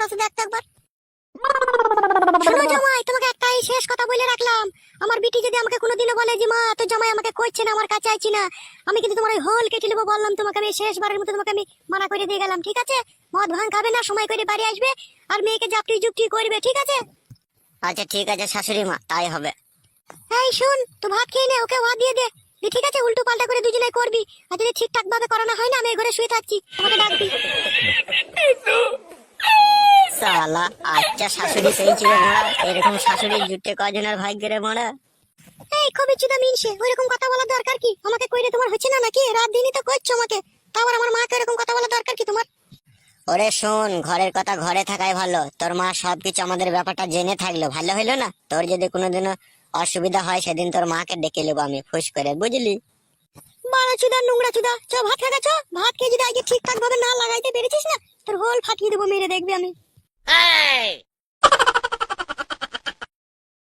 করো শুধু একটা একবার। শোনো জামাই তোমাকে একটাই শেষ কথা বলে রাখলাম। আমার বিটি যদি আমাকে কোনোদিনও বলে যে মা তোর জামাই আমাকে করছে না আমার কাছে আইছি না আমি কিন্তু তোমার ওই হোল কেটে নেব বললাম তোমাকে আমি শেষবারের মতো তোমাকে আমি মানা করে দিয়ে গেলাম ঠিক আছে? মদ ভাঙ খাবে না সময় করে বাড়ি আসবে আর মেয়েকে জাপটি জুপটি করবে ঠিক আছে? আচ্ছা ঠিক আছে শাশুড়ি মা তাই হবে। এই শুন তো ভাত খেয়ে নে ওকে ভাত দিয়ে দে। ঠিক আছে উল্টো পাল্টা করে দুজনে করবি। আর যদি ঠিকঠাক ভাবে করানো হয় না আমি ঘরে শুয়ে থাকছি আমাকে ডাকবি। সালা আচ্ছা শাশুড়ি পেয়েছি রে মোড়া এরকম জুটে কজনের ভাগ্যের মোড়া এই কবি চুদা মিনসে ওইরকম কথা বলা দরকার কি? আমাকে কইরে তোমার হচ্ছে না নাকি? রাত দিনই তো করছ আমাকে। তারপর আমার মাকে এরকম কথা বলা দরকার কি তোমার? ওরে শোন ঘরের কথা ঘরে থাকাই ভালো। তোর মা সবকিছু আমাদের ব্যাপারটা জেনে থাকল ভালো হইল না? তোর যদি কোনোদিনও অসুবিধা হয় সেদিন তোর মাকে ডেকে নেব আমি ফুস করে বুঝলি? বারো চুদা নোংরা চুদা চ ভাত খাগা চ। ভাত খেয়ে যদি আগে ঠিকঠাক ভাবে না লাগাইতে পেরেছিস না তোর হোল ফাটিয়ে দেবো মেরে দেখবি আমি। 哎。